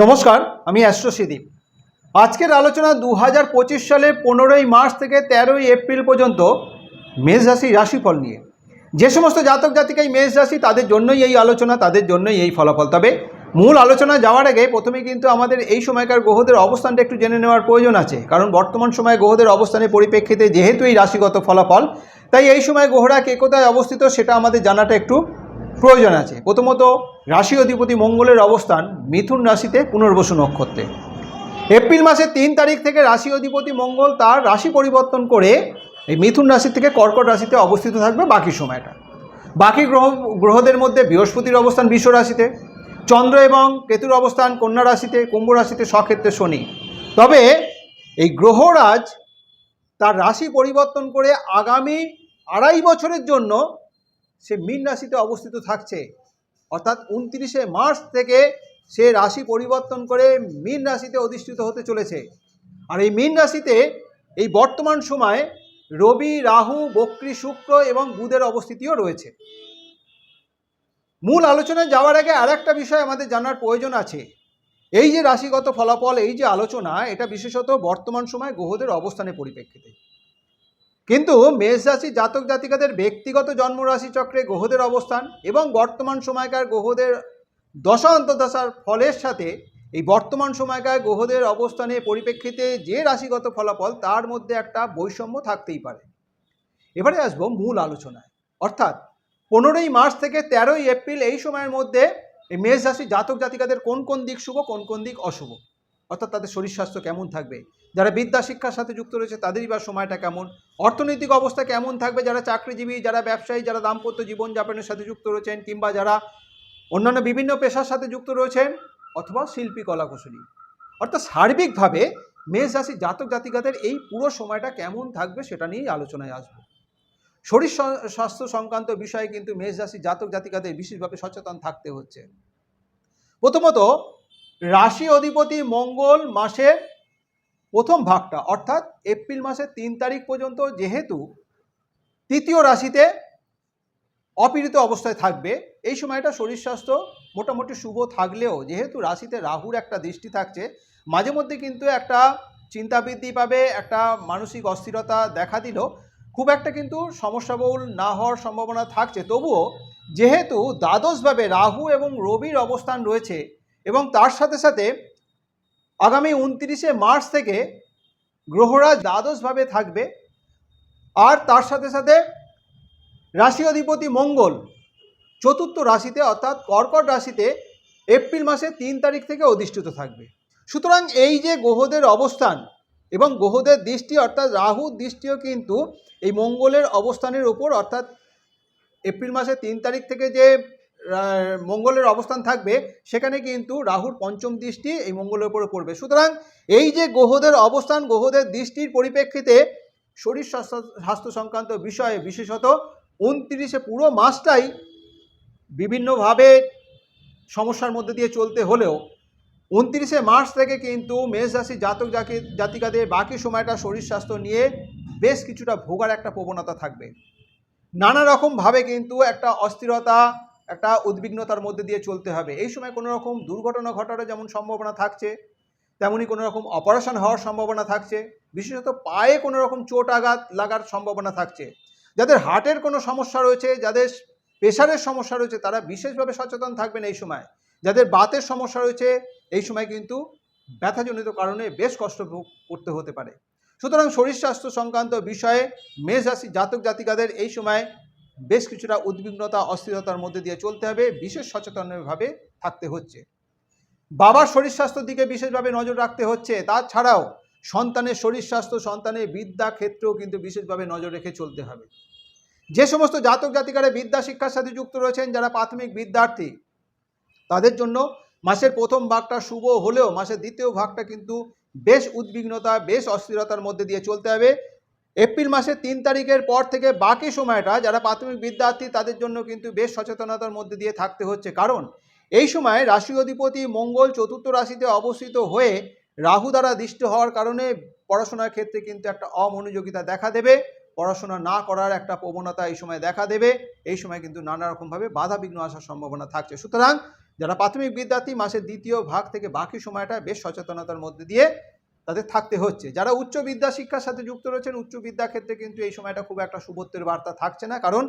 নমস্কার, আমি অ্যাস্ট্রোসিদীপ আজকের আলোচনা দু হাজার পঁচিশ সালের পনেরোই মার্চ থেকে তেরোই এপ্রিল পর্যন্ত মেষ রাশি রাশিফল নিয়ে। যে সমস্ত জাতক জাতিকাই মেষ রাশি, তাদের জন্যই এই আলোচনা, তাদের জন্যই এই ফলাফল। তবে মূল আলোচনা যাওয়ার আগে প্রথমে কিন্তু আমাদের এই সময়কার গ্রহদের অবস্থানটা একটু জেনে নেওয়ার প্রয়োজন আছে। কারণ বর্তমান সময়ে গ্রহদের অবস্থানের পরিপ্রেক্ষিতে যেহেতু এই রাশিগত ফলাফল, তাই এই সময় গ্রহরা কে কোথায় অবস্থিত সেটা আমাদের জানাটা একটু প্রয়োজন আছে। প্রথমত, রাশি অধিপতি মঙ্গলের অবস্থান মিথুন রাশিতে পুনর্বসু নক্ষত্রে। এপ্রিল মাসের তিন তারিখ থেকে রাশি অধিপতি মঙ্গল তার রাশি পরিবর্তন করে এই মিথুন রাশি থেকে কর্কট রাশিতে অবস্থিত থাকবে বাকি সময়টা। বাকি গ্রহ, গ্রহদের মধ্যে বৃহস্পতির অবস্থান বিশ্ব রাশিতে, চন্দ্র এবং কেতুর অবস্থান কন্যা রাশিতে, কুম্ভ রাশিতে সক্ষেত্রে শনি। তবে এই গ্রহরাজ তার রাশি পরিবর্তন করে আগামী আড়াই বছরের জন্য সে মীন রাশিতে অবস্থিত থাকছে। অর্থাৎ উনত্রিশে মার্চ থেকে সে রাশি পরিবর্তন করে মীন রাশিতে অধিষ্ঠিত হতে চলেছে। আর এই মীন রাশিতে এই বর্তমান সময়ে রবি, রাহু, বক্রী, শুক্র এবং বুধের অবস্থিতিও রয়েছে। মূল আলোচনায় যাওয়ার আগে আর একটা বিষয় আমাদের জানার প্রয়োজন আছে। এই যে রাশিগত ফলাফল, এই যে আলোচনা, এটা বিশেষত বর্তমান সময় গ্রহদের অবস্থানের পরিপ্রেক্ষিতে। কিন্তু মেষ রাশি জাতক জাতিকাদের ব্যক্তিগত জন্মরাশি চক্রে গ্রহদের অবস্থান এবং বর্তমান সময়কার গ্রহদের দশা অন্তদশার ফলের সাথে এই বর্তমান সময়কার গ্রহদের অবস্থানের পরিপ্রেক্ষিতে যে রাশিগত ফলাফল তার মধ্যে একটা বৈষম্য থাকতেই পারে। এবারে আসব মূল আলোচনায়। অর্থাৎ পনেরোই মার্চ থেকে তেরোই এপ্রিল এই সময়ের মধ্যে এই মেষ রাশি জাতক জাতিকাদের কোন কোন দিক শুভ, কোন কোন দিক অশুভ? অর্থাৎ তাদের শরীর স্বাস্থ্য কেমন থাকবে? যারা বিদ্যা, শিক্ষার সাথে যুক্ত রয়েছে, তাদেরই বা সময়টা কেমন? অর্থনৈতিক অবস্থা কেমন থাকবে? যারা চাকরিজীবী, যারা ব্যবসায়ী, যারা দাম্পত্য জীবনযাপনের সাথে যুক্ত রয়েছেন কিংবা যারা অন্যান্য বিভিন্ন পেশার সাথে যুক্ত রয়েছেন অথবা শিল্পী কলাকুশলী অর্থাৎ সার্বিকভাবে মেষ রাশি জাতক জাতিকাদের এই পুরো সময়টা কেমন থাকবে সেটা নিয়েই আলোচনায় আসব। শরীর স্বাস্থ্য সংক্রান্ত বিষয়ে কিন্তু মেষ রাশি জাতক জাতিকাদের বিশেষভাবে সচেতন থাকতে হচ্ছে। প্রথমত রাশি অধিপতি মঙ্গল মাসের প্রথম ভাগটা, অর্থাৎ এপ্রিল মাসের তিন তারিখ পর্যন্ত যেহেতু তৃতীয় রাশিতে অপীড়িত অবস্থায় থাকবে, এই সময়টা শরীর স্বাস্থ্য মোটামুটি শুভ থাকলেও যেহেতু রাশিতে রাহুর একটা দৃষ্টি থাকছে, মাঝে মধ্যে কিন্তু একটা চিন্তা বৃদ্ধি পাবে, একটা মানসিক অস্থিরতা দেখা দিল, খুব একটা কিন্তু সমস্যাবহুল না হওয়ার সম্ভাবনা থাকছে। তবুও যেহেতু দ্বাদশভাবে রাহু এবং রবির অবস্থান রয়েছে এবং তার সাথে সাথে আগামী উনত্রিশে মার্চ থেকে গ্রহরা দ্বাদশভাবে থাকবে। আর তার সাথে সাথে রাশি অধিপতি মঙ্গল চতুর্থ রাশিতে অর্থাৎ কর্কট রাশিতে এপ্রিল মাসে তিন তারিখ থেকে অধিষ্ঠিত থাকবে। সুতরাং এই যে গ্রহদের অবস্থান এবং গ্রহদের দৃষ্টি অর্থাৎ রাহুর দৃষ্টিও কিন্তু এই মঙ্গলের অবস্থানের ওপর অর্থাৎ এপ্রিল মাসের তিন তারিখ থেকে যে মঙ্গলের অবস্থান থাকবে, সেখানে কিন্তু রাহুর পঞ্চম দৃষ্টি এই মঙ্গলের উপরে পড়বে। সুতরাং এই যে গ্রহদের অবস্থান, গ্রহদের দৃষ্টির পরিপ্রেক্ষিতে শরীর স্বাস্থ্য সংক্রান্ত বিষয়ে বিশেষত উনত্রিশে পুরো মাসটাই বিভিন্নভাবে সমস্যার মধ্যে দিয়ে চলতে হলেও উনত্রিশে মার্চ থেকে কিন্তু মেষ রাশি জাতক জাতি, জাতিকাদের বাকি সময়টা শরীর স্বাস্থ্য নিয়ে বেশ কিছুটা ভোগার একটা প্রবণতা থাকবে। নানা রকমভাবে কিন্তু একটা অস্থিরতা একটা উদ্বিগ্নতার মধ্যে দিয়ে চলতে হবে। এই সময় কোনো রকম দুর্ঘটনা ঘটারও যেমন সম্ভাবনা থাকছে, তেমনি কোনো রকম অপারেশন হওয়ার সম্ভাবনা থাকছে। বিশেষত পায়ে কোনো রকম চোট আঘাত লাগার সম্ভাবনা থাকছে। যাদের হার্টের কোনো সমস্যা রয়েছে, যাদের প্রেশারের সমস্যা রয়েছে, তারা বিশেষভাবে সচেতন থাকবেন এই সময়। যাদের বাতের সমস্যা রয়েছে, এই সময় কিন্তু ব্যথাজনিত কারণে বেশ কষ্ট ভোগ করতে হতে পারে। সুতরাং শরীর স্বাস্থ্য সংক্রান্ত বিষয়ে মেষ রাশি জাতক জাতিকাদের এই সময় বেশ কিছুটা উদ্বিগ্নতা, অস্থিরতার মধ্যে দিয়ে চলতে হবে, বিশেষ সচেতনভাবে থাকতে হচ্ছে। বাবার শরীর স্বাস্থ্যের দিকে বিশেষভাবে নজর রাখতে হচ্ছে। তাছাড়াও সন্তানের শরীর স্বাস্থ্য, সন্তানের বিদ্যা ক্ষেত্রেও কিন্তু বিশেষভাবে নজর রেখে চলতে হবে। যে সমস্ত জাতক জাতিকারে বিদ্যা, শিক্ষার সাথে যুক্ত রয়েছেন, যারা প্রাথমিক বিদ্যার্থী, তাদের জন্য মাসের প্রথম ভাগটা শুভ হলেও মাসের দ্বিতীয় ভাগটা কিন্তু বেশ উদ্বিগ্নতা, বেশ অস্থিরতার মধ্যে দিয়ে চলতে হবে। এপ্রিল মাসের তিন তারিখের পর থেকে বাকি সময়টা যারা প্রাথমিক বিদ্যার্থী, তাদের জন্য কিন্তু বেশ সচেতনতার মধ্যে দিয়ে থাকতে হচ্ছে। কারণ এই সময় রাশি অধিপতি মঙ্গল চতুর্থ রাশিতে অবস্থিত হয়ে রাহু দ্বারা দৃষ্টি হওয়ার কারণে পড়াশোনার ক্ষেত্রে কিন্তু একটা অমনোযোগিতা দেখা দেবে। পড়াশোনা না করার একটা প্রবণতা এই সময় দেখা দেবে। এই সময় কিন্তু নানা রকমভাবে বাধা বিঘ্ন আসার সম্ভাবনা থাকছে। সুতরাং যারা প্রাথমিক বিদ্যার্থী, মাসের দ্বিতীয় ভাগ থেকে বাকি সময়টা বেশ সচেতনতার মধ্যে দিয়ে তাদের থাকতে হচ্ছে। যারা উচ্চ বিদ্যা শিক্ষার সাথে যুক্ত রয়েছেন, উচ্চ বিদ্যা ক্ষেত্রে কিন্তু এই সময়টা খুব একটা শুভত্বের বার্তা থাকছে না। কারণ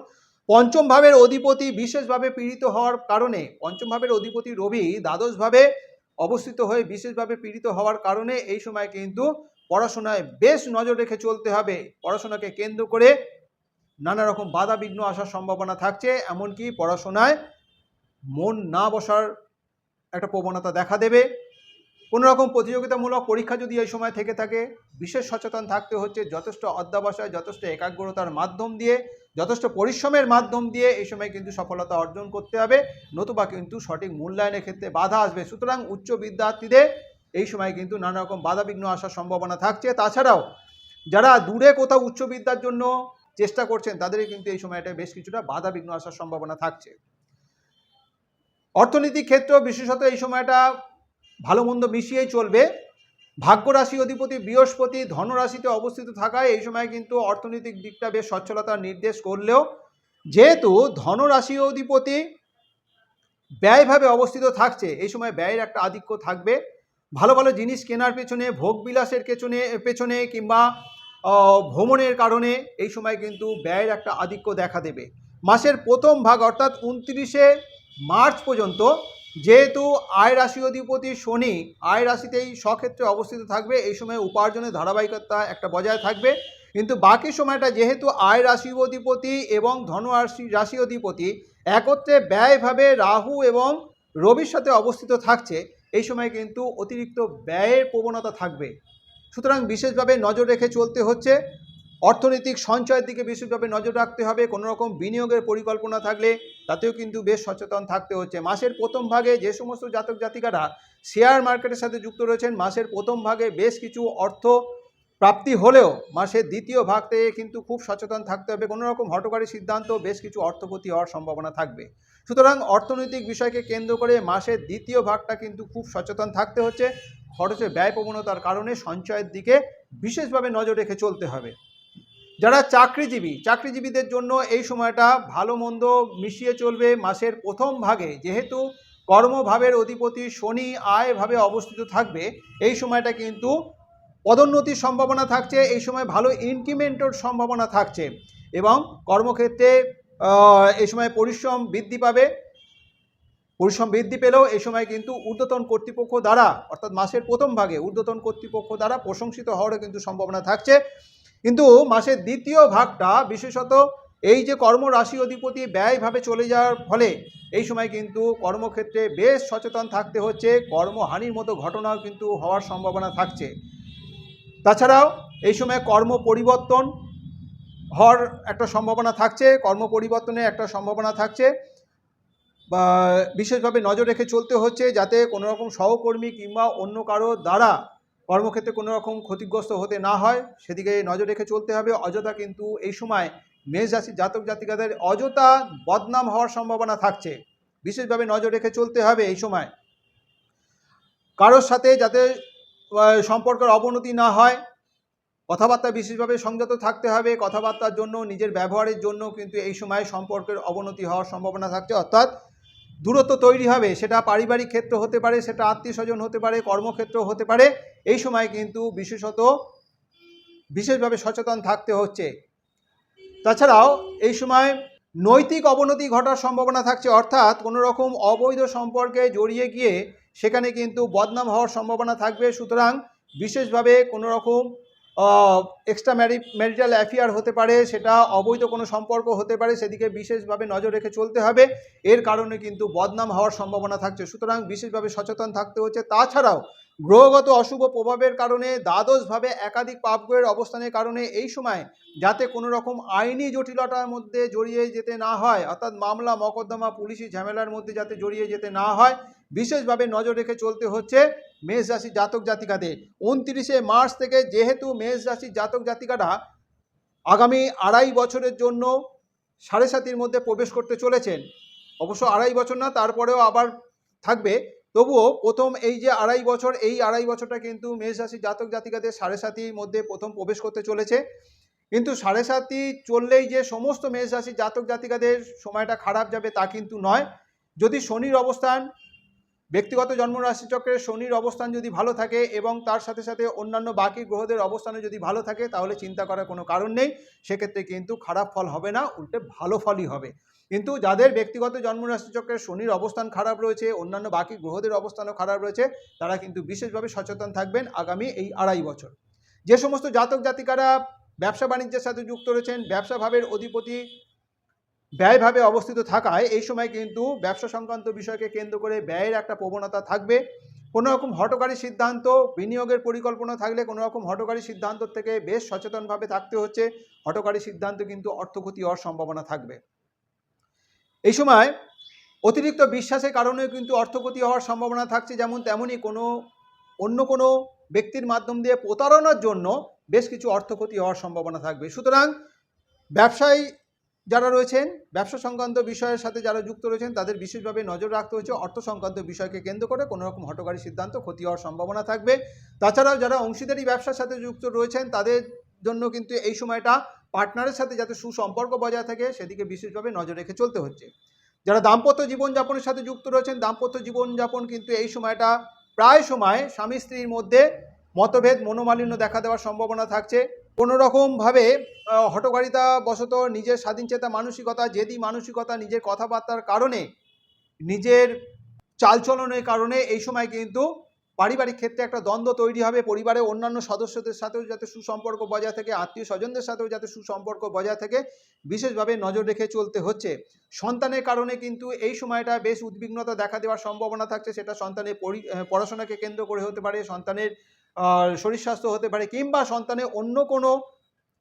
পঞ্চম ভাবের অধিপতি বিশেষভাবে পীড়িত হওয়ার কারণে, পঞ্চম ভাবের অধিপতি রবি দ্বাদশভাবে অবস্থিত হয়ে বিশেষভাবে পীড়িত হওয়ার কারণে এই সময় কিন্তু পড়াশোনায় বেশ নজর রেখে চলতে হবে। পড়াশোনাকে কেন্দ্র করে নানা রকম বাধা বিঘ্ন আসার সম্ভাবনা থাকছে। এমনকি পড়াশোনায় মন না বসার একটা প্রবণতা দেখা দেবে। কোনো রকম প্রতিযোগিতামূলক পরীক্ষা যদি এই সময় থেকে থাকে, বিশেষ সচেতন থাকতে হচ্ছে, যথেষ্ট অধ্যাবসায়, যথেষ্ট একাগ্রতার মাধ্যম দিয়ে, যথেষ্ট পরিশ্রমের মাধ্যম দিয়ে এই সময় কিন্তু সফলতা অর্জন করতে হবে। নতুবা কিন্তু সঠিক মূল্যায়নের ক্ষেত্রে বাধা আসবে। সুতরাং উচ্চ বিদ্যার্থীদের এই সময় কিন্তু নানা রকম বাধা বিঘ্ন আসার সম্ভাবনা থাকছে। তাছাড়াও, যারা দূরে কোথাও উচ্চ বিদ্যার জন্য চেষ্টা করছেন তাদের কিন্তু এই সময়টা বেশ কিছুটা বাধা বিঘ্ন আসার সম্ভাবনা থাকছে। অর্থনৈতিক ক্ষেত্র বিশেষত এই সময়টা ভালো মন্দ মিশিয়েই চলবে। ভাগ্য রাশি অধিপতি বৃহস্পতি ধনরাশিতে অবস্থিত থাকায় এই সময় কিন্তু অর্থনৈতিক দিকটা বেশ সচ্ছলতার নির্দেশ করলেও যেহেতু ধনরাশি অধিপতি ব্যয়ভাবে অবস্থিত থাকছে, এই সময় ব্যয়ের একটা আধিক্য থাকবে। ভালো ভালো জিনিস কেনার পেছনে, ভোগ বিলাসের পেছনে পেছনে কিংবা ভ্রমণের কারণে এই সময় কিন্তু ব্যয়ের একটা আধিক্য দেখা দেবে। মাসের প্রথম ভাগ অর্থাৎ উনত্রিশে মার্চ পর্যন্ত যেহেতু আয় রাশি অধিপতি শনি আয় রাশিতেই স্বক্ষেত্রে অবস্থিত থাকবে, এই সময় উপার্জনের ধারাবাহিকতা একটা বজায় থাকবে। কিন্তু বাকি সময়টা যেহেতু আয় রাশি অধিপতি এবং ধন রাশি রাশি অধিপতি একত্রে ব্যয়ভাবে রাহু এবং রবির সাথে অবস্থিত থাকছে, এই সময় কিন্তু অতিরিক্ত ব্যয়ের প্রবণতা থাকবে। সুতরাং বিশেষভাবে নজর রেখে চলতে হচ্ছে অর্থনৈতিক সঞ্চয়ের দিকে বিশেষভাবে নজর রাখতে হবে। কোনো রকম বিনিয়োগের পরিকল্পনা থাকলে তাতেও কিন্তু বেশ সচেতন থাকতে হচ্ছে। মাসের প্রথম ভাগে যে সমস্ত জাতক জাতিকারা শেয়ার মার্কেটের সাথে যুক্ত রয়েছেন, মাসের প্রথম ভাগে বেশ কিছু অর্থ প্রাপ্তি হলেও মাসের দ্বিতীয় ভাগ থেকে কিন্তু খুব সচেতন থাকতে হবে। কোনো রকম হটকারী সিদ্ধান্ত, বেশ কিছু অর্থপতি হওয়ার সম্ভাবনা থাকবে। সুতরাং অর্থনৈতিক বিষয়কে কেন্দ্র করে মাসের দ্বিতীয় ভাগটা কিন্তু খুব সচেতন থাকতে হচ্ছে। খরচের ব্যয় প্রবণতার কারণে সঞ্চয়ের দিকে বিশেষভাবে নজর রেখে চলতে হবে। যারা চাকরিজীবী, চাকরিজীবীদের জন্য এই সময়টা ভালো মন্দ মিশিয়ে চলবে মাসের প্রথম ভাগে, যেহেতু কর্মভাবের অধিপতি শনি আয়ভাবে অবস্থিত থাকবে, এই সময়টা কিন্তু পদোন্নতির সম্ভাবনা থাকছে, এই সময় ভালো ইনক্রিমেন্টের সম্ভাবনা থাকছে এবং কর্মক্ষেত্রে এই সময় পরিশ্রম বৃদ্ধি পাবে। পরিশ্রম বৃদ্ধি পেলেও এই সময় কিন্তু ঊর্ধ্বতন কর্তৃপক্ষ দ্বারা, অর্থাৎ মাসের প্রথম ভাগে ঊর্ধ্বতন কর্তৃপক্ষ দ্বারা প্রশংসিত হওয়ারও কিন্তু সম্ভাবনা থাকছে। কিন্তু মাসের দ্বিতীয় ভাগটা, বিশেষত এই যে কর্মরাশি অধিপতি ব্যয়ভাবে চলে যাওয়ার ফলে, এই সময় কিন্তু কর্মক্ষেত্রে বেশ সচেতন থাকতে হচ্ছে, কর্মহানির মতো ঘটনাও কিন্তু হওয়ার সম্ভাবনা থাকছে। তাছাড়াও এই সময় কর্ম পরিবর্তন হওয়ার একটা সম্ভাবনা থাকছে, কর্ম পরিবর্তনের একটা সম্ভাবনা থাকছে। বা বিশেষভাবে নজর রেখে চলতে হচ্ছে যাতে কোনো রকম সহকর্মী কিংবা অন্য কারও দ্বারা কর্মক্ষেত্রে কোনো রকম ক্ষতিগ্রস্ত হতে না হয়, সেদিকে নজর রেখে চলতে হবে। অযথা কিন্তু এই সময় মেষ রাশির জাতক জাতিকাদের অযথা বদনাম হওয়ার সম্ভাবনা থাকছে। বিশেষভাবে নজর রেখে চলতে হবে এই সময়। কারোর সাথে যাতে সম্পর্কের অবনতি না হয়, কথাবার্তা বিশেষভাবে সংযত থাকতে হবে, কথাবার্তার জন্য, নিজের ব্যবহারের জন্য কিন্তু এই সময় সম্পর্কের অবনতি হওয়ার সম্ভাবনা থাকছে। অর্থাৎ দূরত্ব তৈরি হবে, সেটা পারিবারিক ক্ষেত্র হতে পারে, সেটা আত্মীয় স্বজন হতে পারে, কর্মক্ষেত্র হতে পারে, এই সময় কিন্তু বিশেষত বিশেষভাবে সচেতন থাকতে হচ্ছে। তাছাড়াও এই সময় নৈতিক অবনতি ঘটার সম্ভাবনা থাকছে, অর্থাৎ কোনো রকম অবৈধ সম্পর্কে জড়িয়ে গিয়ে সেখানে কিন্তু বদনাম হওয়ার সম্ভাবনা থাকবে, সুতরাং বিশেষভাবে কোনো রকম এক্সট্রা ম্যারি ম্যারিটাল অ্যাফেয়ার হতে পারে, সেটা অবৈধ কোনো সম্পর্ক হতে পারে, সেদিকে বিশেষভাবে নজর রেখে চলতে হবে। এর কারণে কিন্তু বদনাম হওয়ার সম্ভাবনা থাকছে। সুতরাং বিশেষভাবে সচেতন থাকতে হচ্ছে। তাছাড়াও গ্রহগত অশুভ প্রভাবের কারণে, দ্বাদশভাবে একাধিক পাপগ্রহের অবস্থানের কারণে এই সময় যাতে কোনো রকম আইনি জটিলতার মধ্যে জড়িয়ে যেতে না হয়, অর্থাৎ মামলা, মকদ্দমা, পুলিশি ঝামেলার মধ্যে যাতে জড়িয়ে যেতে না হয় বিশেষভাবে নজর রেখে চলতে হচ্ছে মেষ রাশি জাতক জাতিকাদের। উনত্রিশে মার্চ থেকে যেহেতু মেষ রাশি জাতক জাতিকারা আগামী আড়াই বছরের জন্য সাড়ে সাতির মধ্যে প্রবেশ করতে চলেছেন। অবশ্য আড়াই বছর না, তারপরেও আবার থাকবে। তবুও প্রথম এই যে আড়াই বছর, এই আড়াই বছরটা কিন্তু মেষ রাশি জাতক জাতিকাদের সাড়ে সাতির মধ্যে প্রথম প্রবেশ করতে চলেছে। কিন্তু সাড়ে সাতি চললেই যে সমস্ত মেষ রাশি জাতক জাতিকাদের সময়টা খারাপ যাবে তা কিন্তু নয়। যদি শনির অবস্থান ব্যক্তিগত জন্মরাশি চক্রের শনির অবস্থান যদি ভালো থাকে এবং তার সাথে সাথে অন্যান্য বাকি গ্রহদের অবস্থানে যদি ভালো থাকে, তাহলে চিন্তা করার কোনো কারণ নেই। সেক্ষেত্রে কিন্তু খারাপ ফল হবে না, উল্টে ভালো ফলই হবে। কিন্তু যাদের ব্যক্তিগত জন্মরাশি চক্রের শনির অবস্থান খারাপ রয়েছে, অন্যান্য বাকি গ্রহদের অবস্থানও খারাপ রয়েছে, তারা কিন্তু বিশেষভাবে সচেতন থাকবেন আগামী এই আড়াই বছর। যে সমস্ত জাতক জাতিকারা ব্যবসা বাণিজ্যের সাথে যুক্ত রয়েছেন, ব্যবসা ভাবের অধিপতি ব্যয়ভাবে অবস্থিত থাকায় এই সময় কিন্তু ব্যবসা সংক্রান্ত বিষয়কে কেন্দ্র করে ব্যয়ের একটা প্রবণতা থাকবে। কোনো রকম হটকারী সিদ্ধান্ত বিনিয়োগের পরিকল্পনা থাকলে কোনো রকম হটকারী সিদ্ধান্ত থেকে বেশ সচেতনভাবে থাকতে হচ্ছে। হটকারী সিদ্ধান্ত কিন্তু অর্থক্ষতি হওয়ার সম্ভাবনা থাকবে। এই সময় অতিরিক্ত বিশ্বাসের কারণেও কিন্তু অর্থক্ষতি হওয়ার সম্ভাবনা থাকছে। যেমন তেমনই কোনো, অন্য কোনো ব্যক্তির মাধ্যম দিয়ে প্রতারণার জন্য বেশ কিছু অর্থক্ষতি হওয়ার সম্ভাবনা থাকবে। সুতরাং ব্যবসায়ী যারা রয়েছেন, ব্যবসা সংক্রান্ত বিষয়ের সাথে যারা যুক্ত রয়েছেন, তাদের বিশেষভাবে নজর রাখতে হচ্ছে অর্থ সংক্রান্ত বিষয়কে কেন্দ্র করে। কোনো রকম হটকারী সিদ্ধান্ত ক্ষতি হওয়ার সম্ভাবনা থাকবে। তাছাড়াও যারা অংশীদারি ব্যবসার সাথে যুক্ত রয়েছেন, তাদের জন্য কিন্তু এই সময়টা পার্টনারের সাথে যাতে সুসম্পর্ক বজায় থাকে, সেদিকে বিশেষভাবে নজর রেখে চলতে হচ্ছে। যারা দাম্পত্য জীবনযাপনের সাথে যুক্ত রয়েছেন, দাম্পত্য জীবনযাপন কিন্তু এই সময়টা প্রায় সময় স্বামী স্ত্রীর মধ্যে মতভেদ, মনোমালিন্য দেখা দেওয়ার সম্ভাবনা থাকছে। কোনো রকমভাবে আহ, হটকারিতা বশত নিজের স্বাধীনচেতা মানসিকতা জেদি মানসিকতা নিজের কথাবার্তার কারণে নিজের চালচলনের কারণে এই সময় কিন্তু পারিবারিক ক্ষেত্রে একটা দ্বন্দ্ব তৈরি হবে। পরিবারের অন্যান্য সদস্যদের সাথেও যাতে সুসম্পর্ক বজায় থাকে আত্মীয় স্বজনদের সাথেও যাতে সুসম্পর্ক বজায় থাকে বিশেষভাবে নজর রেখে চলতে হচ্ছে। সন্তানের কারণে কিন্তু এই সময়টা বেশ উদ্বিগ্নতা দেখা দেওয়ার সম্ভাবনা থাকছে। সেটা সন্তানের পড়াশোনাকে কেন্দ্র করে হতে পারে। সন্তানের শরীর স্বাস্থ্য হতে পারে কিংবা সন্তানের অন্য কোনো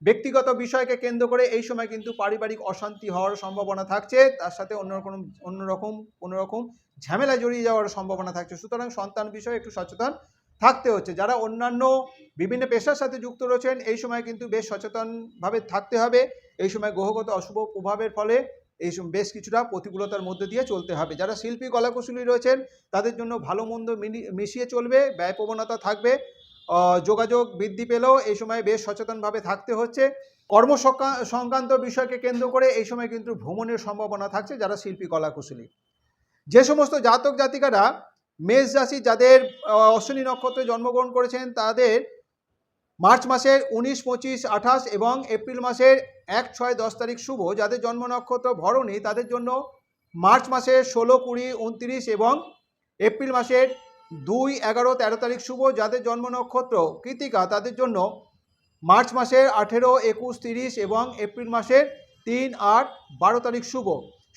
ব্যক্তিগত বিষয়কে কেন্দ্র করে এই সময় কিন্তু পারিবারিক অশান্তি হওয়ার সম্ভাবনা থাকছে। তার সাথে অন্যরকম অন্যরকম কোনো রকম ঝামেলা জড়িয়ে যাওয়ার সম্ভাবনা থাকছে। সুতরাং সন্তান বিষয়ে একটু সচেতন থাকতে হচ্ছে। যারা অন্যান্য বিভিন্ন পেশার সাথে যুক্ত রয়েছেন, এই সময় কিন্তু বেশ সচেতনভাবে থাকতে হবে। এই সময় গ্রহগত অশুভ প্রভাবের ফলে এই বেশ কিছুটা প্রতিকূলতার মধ্যে দিয়ে চলতে হবে। যারা শিল্পী, কলাকুশলী রয়েছেন, তাদের জন্য ভালো মন্দ মিশিয়ে চলবে ব্যয় প্রবণতা থাকবে। যোগাযোগ বৃদ্ধি পেলেও এই সময় বেশ সচেতনভাবে থাকতে হচ্ছে। কর্ম সংক্রা- সংক্রান্ত বিষয়কে কেন্দ্র করে এই সময় কিন্তু ভ্রমণের সম্ভাবনা থাকছে যারা শিল্পী, কলাকুশলী। যে সমস্ত জাতক জাতিকারা মেষ রাশি যাদের অশ্বিনী নক্ষত্রে জন্মগ্রহণ করেছেন, তাদের মার্চ মাসের উনিশ, পঁচিশ, আঠাশ এবং এপ্রিল মাসের এক, ছয়, দশ তারিখ শুভ। যাদের জন্ম নক্ষত্র ভরণী, তাদের জন্য মার্চ মাসের ষোলো, কুড়ি, উনত্রিশ এবং এপ্রিল মাসের দুই এগারো তেরো তারিখ শুভ, যাদের জন্ম নক্ষত্র কৃতিকা তাদের জন্য মার্চ মাসের আঠেরো, একুশ, তিরিশ এবং এপ্রিল মাসের তিন, আট, বারো তারিখ শুভ।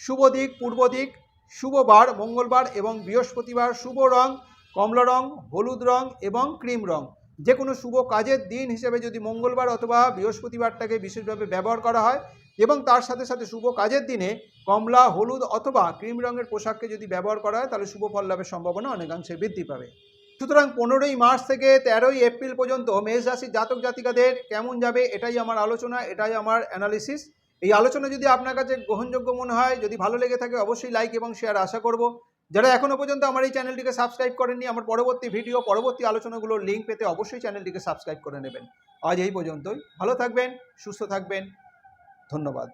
শুভ দিক, পূর্ব দিক শুভবার মঙ্গলবার এবং বৃহস্পতিবার শুভ রং, কমলা রং, হলুদ রং এবং ক্রিম রং। যে কোনো শুভ কাজের দিন হিসেবে যদি মঙ্গলবার অথবা বৃহস্পতিবারটাকে বিশেষভাবে ব্যবহার করা হয় এবং তার সাথে সাথে শুভ কাজের দিনে কমলা, হলুদ অথবা ক্রিম রঙের পোশাককে যদি ব্যবহার করা হয়, তাহলে শুভ ফল লাভের সম্ভাবনা অনেকাংশে বৃদ্ধি পাবে। সুতরাং পনেরোই মার্চ থেকে তেরোই এপ্রিল পর্যন্ত মেষ রাশির জাতক জাতিকাদের কেমন যাবে, এটাই আমার আলোচনা, এটাই আমার অ্যানালিসিস এই আলোচনা যদি আপনার কাছে গ্রহণযোগ্য মনে হয়, যদি ভালো লেগে থাকে, অবশ্যই লাইক এবং শেয়ার আশা করব। যারা এখনও পর্যন্ত আমার এই চ্যানেলটিকে সাবস্ক্রাইব করেননি, আমার পরবর্তী ভিডিও পরবর্তী আলোচনাগুলোর লিঙ্ক পেতে অবশ্যই চ্যানেলটিকে সাবস্ক্রাইব করে নেবেন। আজ এই পর্যন্তই। ভালো থাকবেন, সুস্থ থাকবেন ধন্যবাদ।